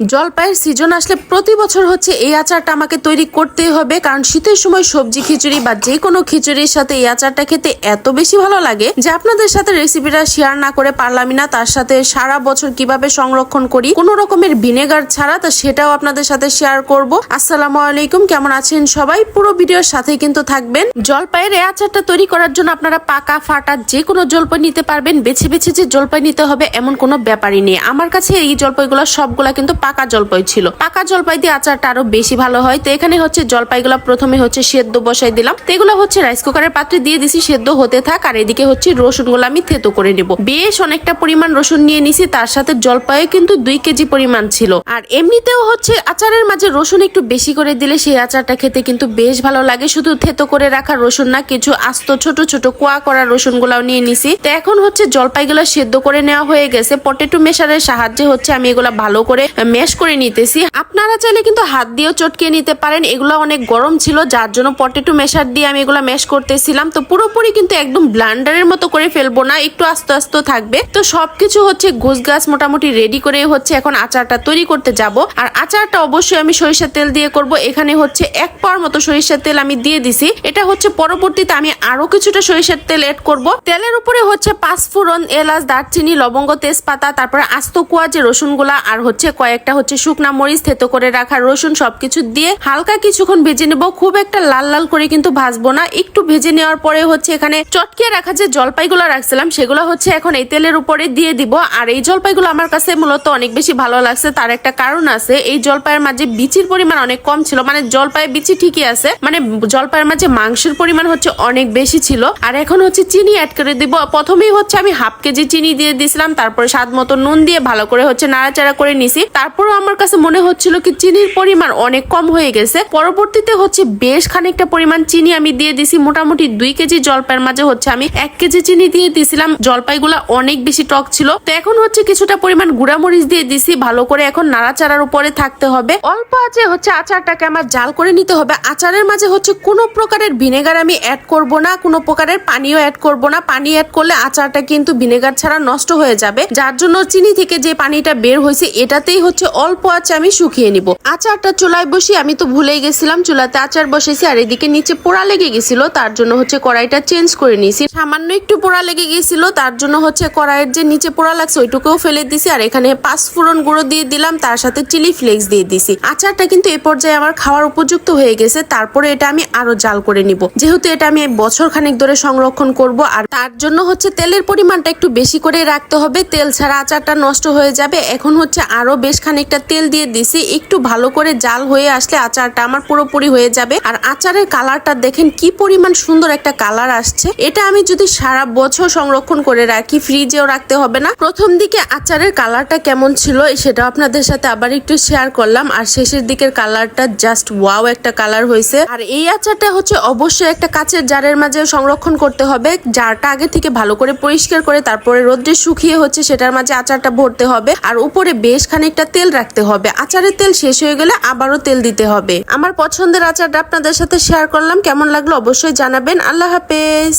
জলপাইয়ের সিজন আসলে প্রতি বছর হচ্ছে এই আচারটা আমাকে তৈরি করতেই হবে। কারণ শীতের সময় সবজি, খিচুড়ি বা যে কোনো খিচুড়ির সাথে এই আচারটা খেতে এত বেশি ভালো লাগে যে আপনাদের সাথে রেসিপিটা শেয়ার না করে পারলামই না। তার সাথে সারা বছর কীভাবে সংরক্ষণ করি, কোনো রকমের ভিনেগার ছাড়া, তো সেটাও আপনাদের সাথে শেয়ার করব। আসসালামু আলাইকুম, কেমন আছেন সবাই? পুরো ভিডিওর সাথে কিন্তু থাকবেন। জলপাইয়ের এই আচারটা তৈরি করার জন্য আপনারা পাকা, ফাটা যে কোনো জলপাই নিতে পারবেন। বেছে বেছে যে জলপাই নিতে হবে এমন কোনো ব্যাপারই নেই। আমার কাছে এই জলপাইগুলো সবগুলা কিন্তু পাকা জলপাই ছিল। পাকা জলপাই দিয়ে আচারটা আরও বেশি ভালো হয়। তো এখানে হচ্ছে জলপাইগুলো প্রথমে হচ্ছে সেদ্ধ বসাই দিলাম। তো এগুলো হচ্ছে রাইস কুকারের পাত্রে দিয়ে দিছি, সেদ্ধ হতে থাক। আর এদিকে হচ্ছে রসুনগুলো আমি থেতো করে নেব। বেশ অনেকটা পরিমাণ রসুন নিয়ে নিছি, তার সাথে জলপাইও কিন্তু দুই কেজি পরিমাণ ছিল। আর এমনিতেও হচ্ছে আচারের মাঝে রসুন একটু বেশি করে দিলে সেই আচারটা খেতে কিন্তু বেশ ভালো লাগে। শুধু থেতো করে রাখা রসুন না, কিছু আস্ত ছোট ছোট কোয়া করা রসুন গুলাও নিয়ে নিছি। তো এখন হচ্ছে জলপাইগুলো সেদ্ধ করে নেওয়া হয়ে গেছে। পটেটো মেশারের সাহায্যে হচ্ছে আমি এগুলা ভালো করে মেশ করে নিতেছি। আপনারা চাইলে কিন্তু হাত দিয়েও চটকিয়ে নিতে পারেন। এগুলো অনেক গরম ছিল, যার জন্য পটেটো মেশার দিয়ে আমি এগুলা মেশ করতেছিলাম। তো পুরোপুরি কিন্তু একদম ব্লান্ডারের মতো করে ফেলব না, একটু আস্তে আস্তে থাকবে। তো সবকিছু হচ্ছে গোছ গাছ মোটামুটি রেডি করে হচ্ছে এখন আচারটা তৈরি করতে যাব। আর আচারটা অবশ্যই আমি সরিষার তেল দিয়ে করব। এখানে হচ্ছে এক পাওয়ার মতো সরিষার তেল আমি দিয়ে দিছি। এটা হচ্ছে পরবর্তীতে আমি আরও কিছুটা সরিষার তেল এড করব। তেলের উপরে হচ্ছে পাঁচ পাঁচফোড়ন এলাচ, দারচিনি, লবঙ্গ, তেজপাতা, তারপরে আস্ত কুয়া যে রসুনগুলা, আর হচ্ছে কয়েকটা হচ্ছে শুকনা মরিচ, থেতো করে রাখা রসুন সবকিছু দিয়ে হালকা কিছুক্ষণ ভেজে নেব। খুব একটা লাল লাল করে কিন্তু ভাজবো না। একটু ভেজে নেওয়ার পরে হচ্ছে এখানে চটকে রাখা যে জলপাইগুলো রাখছিলাম, সেগুলো হচ্ছে এখন এই তেলের উপরে দিয়ে দিব। আর এই জলপাইগুলো আমার কাছে মূলত অনেক বেশি ভালো লাগছে, তার একটা কারণ আছে। এই জলপাইয়ের মাঝে বিচির পরিমাণ অনেক কম ছিল মানে জলপাইয়ের বিচি ঠিকই আছে মানে জলপাইয়ের মাঝে মাংসের পরিমাণ হচ্ছে অনেক বেশি ছিল। আর এখন হচ্ছে চিনি অ্যাড করে দিব। প্রথমেই হচ্ছে আমি হাফ কেজি চিনি দিয়ে দিয়েছিলাম তারপরে স্বাদ মতো নুন দিয়ে ভালো করে হচ্ছে নাড়াচাড়া করে নিছি। তারপরও আমার কাছে মনে হচ্ছিল কি চিনির পরিমাণ অনেক কম হয়ে গেছে। পরবর্তীতে হচ্ছে বেশ খানিকটা পরিমাণ চিনি আমি দিয়ে দিছি। মোটামুটি দুই কেজি জলপাইয়ের মাঝে হচ্ছে আমি এক কেজি চিনি দিয়ে দিছিলাম। জলপাইগুলা অনেক বেশি টক ছিল। তো এখন হচ্ছে কিছুটা পরিমাণ গুঁড়ামরিচ দিয়ে দিছি। ভালো করে এখন নাড়াচাড়ার উপরে থাকতে হবে। অল্প আছে হচ্ছে আচারটাকে আমার জাল করে নিতে হবে। আচারের মাঝে হচ্ছে কোনো প্রকারের ভিনেগার আমি অ্যাড করব না। কোনো প্রকারের পানিও অ্যাড করব না। পানি অ্যাড করলে আচারটা কিন্তু ভিনেগার ছাড়া নষ্ট হয়ে যাবে। যার জন্য চিনি থেকে যে পানিটা বের হয়েছে, এটাতেই হচ্ছে অল্প আছে আমি শুকিয়ে নিব। আচারটা চুলায় বসি আমি তো ভুলেই গেছিলাম, চুলাতে আচার বসেছি আর এদিকে নিচে পোড়া লেগে গেছিল, তার জন্য হচ্ছে কড়াইটা চেঞ্জ করে নিয়েছি। সামান্য একটু পোড়া লেগে গেছিল, তার জন্য হচ্ছে কড়াইয়ের যে নিচে পোড়া লাগছে ওইটুকুও ফেলে দিছি আর এখানে পাঁচ ফোড়ন গুঁড়ো দিয়ে দিলাম, তার সাথে চিলি ফ্লেক্স দিয়ে দিছি। আচারটা কিন্তু এ পর্যায়ে আমার খাওয়ার উপযুক্ত হয়ে গেছে, তারপরে এটা আমি আরও জাল করে নিব। যেহেতু এটা আমি বছর খানেক ধরে সংরক্ষণ করব আর তার জন্য হচ্ছে তেলের পরিমাণটা একটু বেশি করে রাখতে হবে, তেল ছাড়া আচারটা নষ্ট হয়ে যাবে, এখন হচ্ছে আরও বেশ খানিকটা তেল দিয়ে দিছি, একটু ভালো করে জাল হয়ে আসলে আচারটা আমার পুরোপুরি হয়ে যাবে। আর আচারের কালারটা দেখেন কি পরিমাণ সুন্দর একটা কালার আসছে। এটা আমি যদি সারা বছর সংরক্ষণ করে রাখি ফ্রিজেও রাখতে হবে না। প্রথম দিকে আচারের কালারটা কেমন ছিল সেটা আপনাদের সাথে আবার একটু শেয়ার করলাম। আর শেষের দিকের কালারটা জাস্ট ওয়াও একটা কালার হয়েছে। আর এই আচারটা হচ্ছে অবশ্যই একটা কাচের জারের মাঝে সংরক্ষণ করতে হবে। জারটা আগে থেকে ভালো করে পরিষ্কার করে তারপরে রোদ্রে শুকিয়ে হচ্ছে সেটার মাঝে আচারটা ভরতে হবে। আর উপরে বেশ খানিকটা তেল রাখতে হবে। আচারের তেল শেষ হয়ে গেলে আবারও তেল দিতে হবে। আমার পছন্দের আচারটা আপনাদের সাথে শেয়ার করলাম। কেমন লাগল অবশ্যই জানাবেন। আল্লাহ হাফেজ।